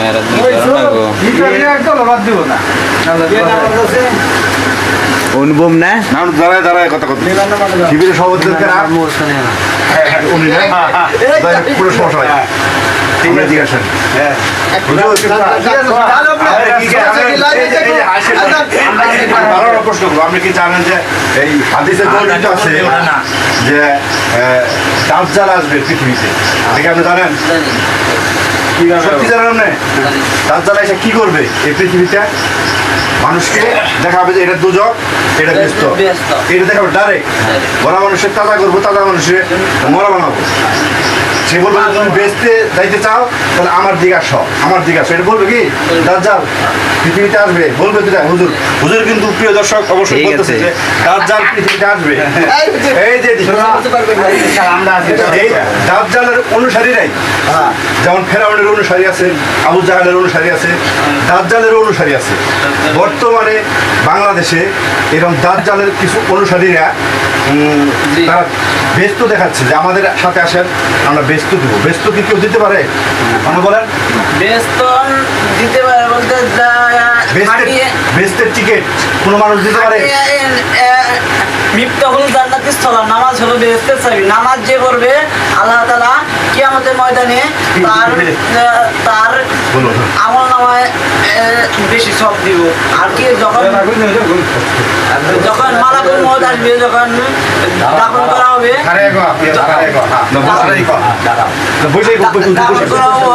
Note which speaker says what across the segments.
Speaker 1: Camera দিতে না। অনুভব না?
Speaker 2: দাঁড়ায় দাঁড়ায় কথা কথা শিবিরের সভাপতিদেরকে না? উনি পুরো সমস্যা হয় ঠিক আছে জিজ্ঞাসা হ্যাঁ। প্রশ্ন করব। আপনি কি জানেন যে এই হাদিসে বর্ণিত আছে যে দাজ্জাল আসবে পৃথিবীতে? আপনি জানেন? সত্যি জানেন আপনি? দাজ্জাল এসে কি করবে এই পৃথিবীটা মানুষকে দেখাবে যে এটা দুজক এটা ব্যস্ত। এটা দেখাবে ডাইরেক্ট মরা মানুষের তাজা করব তাজা মানুষের মরা বানাবো। সে বলবে তুমি বেচতে যাইতে চাও তাহলে আমার দিকে আসো আমার দিকে আসো। এটা বলবে কি? দাজ্জাল পৃথিবীতে আসবে। বলবে তো হুজুর। হুজুর কিন্তু প্রিয় দর্শক অবশ্যই বলতেছে যে দাজ্জাল পৃথিবীতে আসবে। এই যে এই দাজ্জালের অনুসারীরাই যেমন ফেরাউনের অনুসারী আছে আবু জাহালের অনুসারী আছে দাজ্জালের অনুসারী আছে। বর্তমানে বাংলাদেশে এরকম দাজ্জালের কিছু অনুসারীরা উম, তারা ব্যস্ত দেখাচ্ছে যে আমাদের সাথে আসেন আমরা ব্যস্ত দিব ব্যস্ত কি কেউ দিতে পারে? মানে বলেন।
Speaker 3: বেস্তন দিতে পারে বলতে
Speaker 2: বেস্টের টিকিট কোনো মানুষ দিতে পারে?
Speaker 3: মৃত্যু হলো জান্নাতের স্থল নামাজ হলো বেহেস্তের চাবি। নামাজ যে পড়বে আল্লাহ তালা কিয়ামতের ময়দানে তার তার আমল নামায় বেশি সব দিব। আর কি যখন যখন মালাকুল মত আসবে যখন দাপন করা হবে
Speaker 2: বসে
Speaker 3: দাফন করা হবে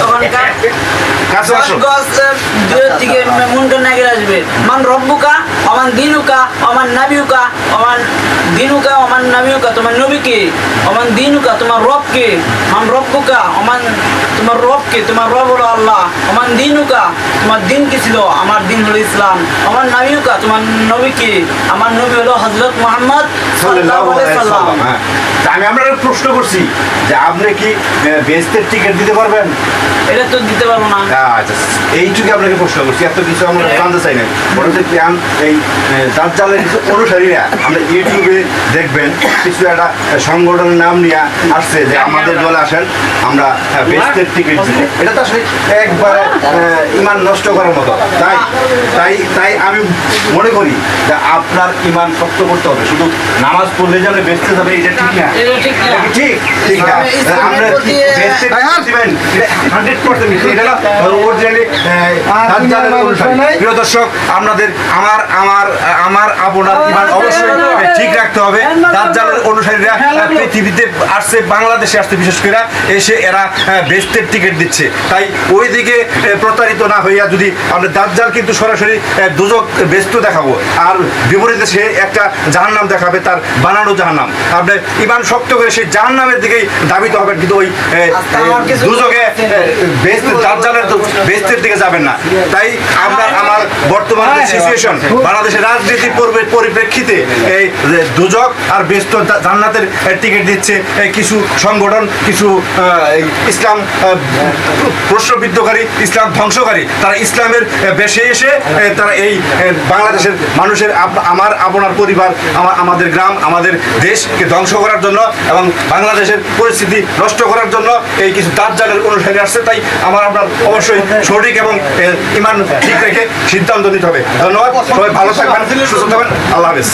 Speaker 3: তখন গছ দূরের থেকে মুন্ড নাগির আসবে। মান রব্বুকা অমান দিনুকা অমান নাবিউকা অমান দিনুকা অমান নাবিউকা তোমার নবীকে অমান দিনুকা তোমার রবকে মান রব্বুকা অমান তোমার রবকে তোমার রব হলো আল্লাহ অমান দিনুকা তোমার দিন কি ছিল আমার দিন হলো ইসলাম আমার নাবিউকা তোমার নবীকে আমার নবী হলো হজরত মোহাম্মদ সাল্লাল্লাহু আলাইহি সাল্লাম।
Speaker 2: হ্যাঁ। আমি আমরা প্রশ্ন করছি যে আপনি কি বেস্টের টিকিট দিতে পারবেন?
Speaker 3: এটা তো দিতে পারব না।
Speaker 2: আচ্ছা এইটুকু আপনাকে প্রশ্ন করছি এত কিছু আমরা জানতে চাই না আম এই দাজ্জালের কিছু অনুসারীরা আমরা ইউটিউবে দেখবেন কিছু একটা সংগঠনের নাম নিয়ে আসছে যে আমাদের দলে আসেন আমরা বেস্টের টিকিট দিব এটা তো আসলে একবারে ইমান নষ্ট করার মতো। তাই তাই তাই আমি মনে করি যে আপনার ইমান শক্ত করতে হবে। শুধু নামাজ পড়লে যেন বেচতে যাবে এটা ঠিক না।
Speaker 3: এটা ঠিক না।
Speaker 2: ঠিক? ঠিক না। আমরা প্রিয় দর্শক আপনাদের আমার আমার আমার আপনার অবশ্যই ঠিক রাখতে হবে অনুসারীরা পৃথিবীতে আসছে বাংলাদেশে আসছে বিশেষ করে এসে এরা বেস্টের টিকিট দিচ্ছে তাই ওই দিকে প্রতারিত না হইয়া যদি আমরা দাজ্জাল কিন্তু সরাসরি দুজক ব্যস্ত দেখাবো আর বিপরীতে সে একটা জাহান্নাম দেখাবে তার বানানো জাহান্নাম আপনি ইমান শক্ত করে সেই জাহান্নামের দিকেই দাবিত হবেন কিন্তু ওই দাজ্জালের বেস্টের দিকে যাবেন না। তাই আমরা আমার বর্তমান যে সিচুয়েশন বাংলাদেশের রাজনীতির পূর্বের পরিপ্রেক্ষিতে এই দুজক আর বেস্ট জান্নাতের টিকিট দিচ্ছে কিছু সংগঠন কিছু ইসলাম প্রশ্নবিদ্ধকারী ইসলাম ধ্বংসকারী তারা ইসলামের বেশে এসে তারা এই বাংলাদেশের মানুষের আমার আপনার পরিবার আমার আমাদের গ্রাম আমাদের দেশকে ধ্বংস করার জন্য এবং বাংলাদেশের পরিস্থিতি নষ্ট করার জন্য এই কিছু দাজ্জালের অনুসারী আসছে তাই আমার আপনার অবশ্যই সঠিক এবং ইমান ঠিক রেখে সিদ্ধান্ত নিতে হবে। ধন্যবাদ সবাই ভালো থাকবেন সুস্থ থাকবেন আল্লাহ হাফেজ।